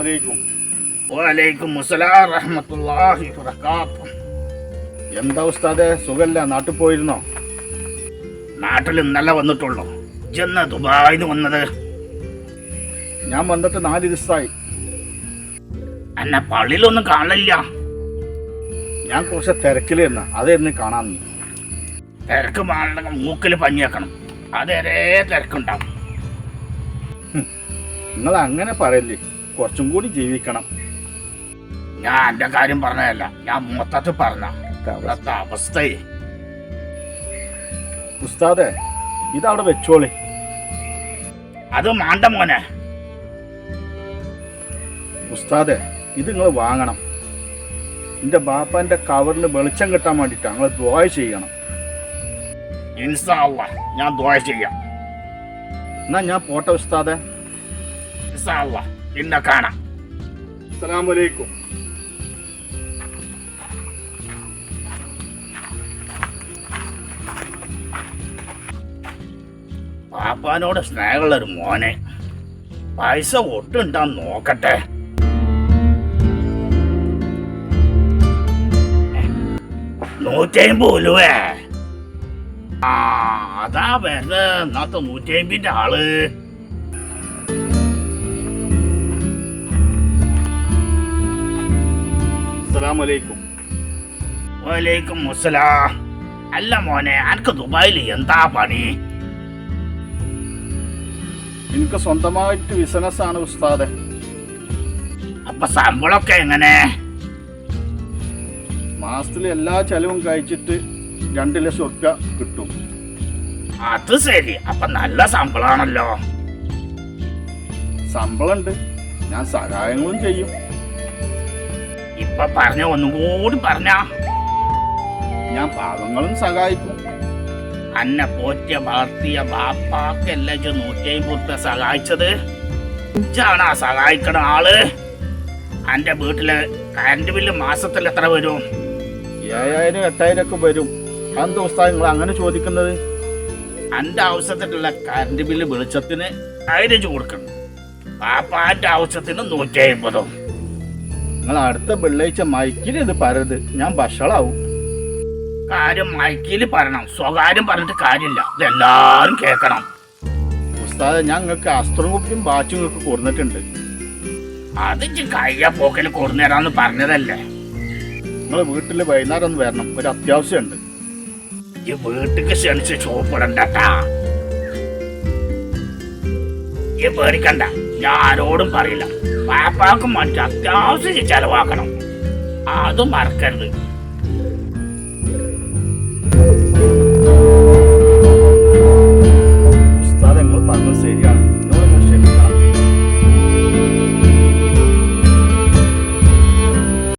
അലൈക്കും വലൈക്കും റഹ്മത്തുള്ളാഹി വബറകാത്തു എന്താ ഉസ്താദെ സുഖല്ല? നാട്ടിൽ പോയിരുന്നോ? നാട്ടിൽ ഇന്നലെ വന്നിട്ടുള്ളോ. ജന്ന ദുബായിന്ന് വന്നത്? ഞാൻ വന്നിട്ട് നാല് ദിവസമായി എന്നെ പള്ളിയിലൊന്നും കാണില്ല ഞാൻ കുറച്ച് തിരക്കിലിരുന്ന അതായിരുന്നു കാണാൻ തിരക്ക് മാറണമെങ്കിൽ മൂക്കിൽ പഞ്ഞിയാക്കണം അതേ തിരക്കുണ്ടാവും. നിങ്ങൾ അങ്ങനെ പറയല്ലേ? കുറച്ചും കൂടി ജീവിക്കണം. ഞാൻ എന്റെ കാര്യം പറഞ്ഞതല്ല ഞാൻ മൊത്തത്തിൽ പറഞ്ഞ. ഇവിടുത്തെ അവസ്ഥയെ ഉസ്താദെ ഇതവിടെ വെച്ചോളി. അത് മാണ്ട മോനെ. ഉസ്താദെ ഇത് നിങ്ങൾ വാങ്ങണം. എന്റെ ബാപ്പാന്റെ കവറിന് വെളിച്ചം കിട്ടാൻ വേണ്ടിയിട്ടാണ് നിങ്ങൾ ദ്വായ ചെയ്യണം. ഞാൻ ദ്വായ ചെയ്യാം. എന്നാ ഞാൻ പോട്ടെ ഉസ്താദെ. ഇൻസാ അള്ളാ പിന്നെ കാണാം. അസ്സലാമലൈക്കും പാപ്പാനോട് സ്നേഹമുള്ള ഒരു മോനെ പൈസ ഒട്ടുണ്ടാന്ന് നോക്കട്ടെ. നൂറ്റമ്പത് ഉലുവേ. ആ അതാ വരുന്നത്. ഇന്നത്തെ നൂറ്റമ്പിന്റെ ആൾ. അസ്സലാമലൈക്കും വലൈക്കും അസ്സലാം. അല്ല മോനെ അനക്ക് ദുബായിൽ എന്താ പണി? എനിക്ക് സ്വന്തമായിട്ട് ബിസിനസ് ആണ് ഉസ്താദെ. അപ്പൊ ശമ്പളമൊക്കെ എങ്ങനെ? മാസത്തിൽ എല്ലാ ചെലവും കഴിച്ചിട്ട് രണ്ട് ലക്ഷം ഉറുപ്യ കിട്ടും. അത് ശരി. അപ്പൊ നല്ല ശമ്പളാണല്ലോ. ശമ്പളമുണ്ട് ഞാൻ സഹായങ്ങളും ചെയ്യും. പറഞ്ഞ ഒന്നും കൂടി പറഞ്ഞ. ഞാൻ പാവങ്ങളും സഹായിക്കും. അന്നെ പോറ്റ വളർത്തിയ ബാപ്പാക്കല്ല ഉറുപ്പ്യ സഹായിച്ചത്. ഇഞ്ചാണ് ആ സഹായിക്കണ ആൾ. അന്റെ വീട്ടിൽ കറണ്ട് ബില്ല് മാസത്തിൽ എത്ര വരും? ഏഴായിരം എട്ടായിരം ഒക്കെ വരും. അതെന്താ ഉസ്താദ് നിങ്ങൾ അങ്ങനെ ചോദിക്കുന്നത്? അന്റെ ആവശ്യത്തിനുള്ള കറണ്ട് ബില്ല് വെളിച്ചത്തിന് ആയിരം കൊടുക്കണം. പാപ്പാന്റെ ആവശ്യത്തിന് നൂറ്റി അമ്പതും നിങ്ങൾ അടുത്ത വെള്ളിയാഴ്ച മൈക്കിൽ ഇത് പറയത് ഞാൻ ഭക്ഷണാവും കാര്യം മൈക്കിൽ പറയണം. സ്വകാര്യം പറഞ്ഞിട്ട് കാര്യമില്ല. ഇതെല്ലാരും കേൾക്കണം. ഉസ്താദ് ഞാൻ നിങ്ങൾക്ക് അസ്ത്രം കുപ്പിയും ബാച്ചും നിങ്ങൾക്ക് കൊടുത്തിട്ടുണ്ട് അത് കയ്യ പോക്കൽ കൊടുന്നേരാന്ന് പറഞ്ഞതല്ലേ? നിങ്ങൾ വീട്ടിൽ വൈകുന്നേരം ഒന്ന് വരണം. ഒരു അത്യാവശ്യമുണ്ട്. ഈ വീട്ടിക്ക് ക്ഷണിച്ച് ചോപ്പിടണ്ടട്ടാ ഈ പേടിക്കണ്ട. ഞാൻ ആരോടും പറയില്ല. പാപ്പാക്കും മറ്റു അത്യാവശ്യം ചെലവാക്കണം. അതും മറക്കരുത്.